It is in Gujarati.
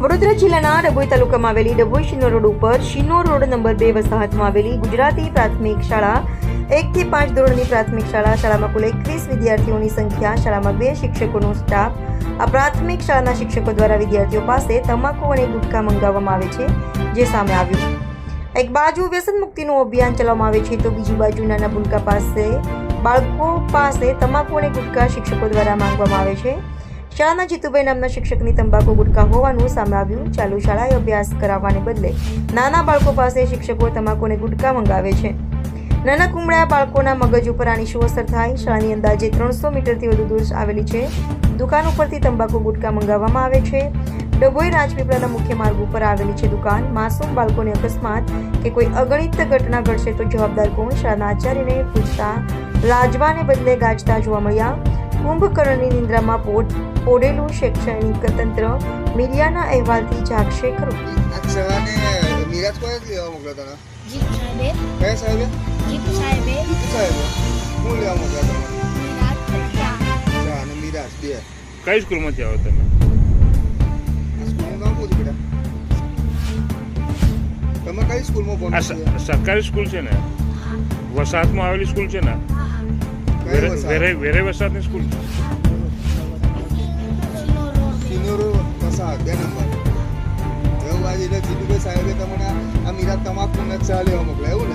વડોદરા જિલ્લાના ડભોઈ તાલુકામાં આવેલી ડભોઈ શિનોર રોડ ઉપર શિનોર રોડ નંબર બે વસાહતમાં આવેલી ગુજરાતી પ્રાથમિક શાળા એક થી પાંચ ધોરણની પ્રાથમિક શાળા, શાળામાં કુલ એકવીસ વિદ્યાર્થીઓની સંખ્યા, શાળામાં બે શિક્ષકોનો સ્ટાફ આ પ્રાથમિક શાળાના શિક્ષકો દ્વારા વિદ્યાર્થીઓ પાસે તમાકુ અને ગુટખા મંગાવવામાં આવે છે, જે સામે આવ્યું. એક બાજુ વ્યસન મુક્તિનું અભિયાન ચલાવવામાં આવે છે, તો બીજી બાજુ નાના ભૂલકા પાસે બાળકો પાસે તમાકુ અને ગુટખા શિક્ષકો દ્વારા માંગવામાં આવે છે. શાળાના જીતુભાઈ નામના શિક્ષકની તંબાકુ ગુટખા હોવાનું સામે આવ્યું ચાલુ શાળાએ અભ્યાસ કરાવવાને બદલે નાના બાળકો પાસે શિક્ષકો તમાકુ અને ગુટખા મંગાવે છે. નાના કુમળા બાળકોના મગજ ઉપર આની શું અસર થાય? શાળાની અંદાજે ત્રણસો મીટરથી વધુ દૂર આવેલી છે. દુકાન ઉપરથી તંબાકુ ગુટખા મંગાવવામાં આવે છે. ડભોઈ રાજપીપળાના મુખ્ય માર્ગ ઉપર આવેલી છે દુકાન. માસૂમ બાળકોને અકસ્માત કે કોઈ અગણિત ઘટના ઘટશે તો જવાબદાર કોણ? શાળાના આચાર્યને પૂછતા લાજવાને બદલે ગાજતા જોવા મળ્યા. કુંભકર્ણની નિંદ્રામાં પોટ પોડેલું શૈક્ષણિક તંત્ર મીડિયાના અહેવાલથી જાગશે ખરું. મિરાજ કોઈ લેવા મોકલ્યો તને જીપ સાહેબે? કયા સાહેબે? જીપ સાહેબે? જીતુ સાહેબે? હું લેવા મોકલ્યો તને અને મિરાજ બે. કઈ સ્કૂલમાંથી આવો તમે? તમે કઈ સ્કૂલમાં ભણો સરકારી સ્કૂલ છે ને? વસાહતમાં આવેલી સ્કૂલ છે ને? વેરે વસાહત? વેરે વેરે વસાહતની સ્કૂલ છે સિનો રોડ સિનિયરો વસાહત બે નંબર. એવું આજે એટલે જીતુભાઈ સાહેબે તમને આ- મિરાજ તમાકુ ને ચા લેવા એવું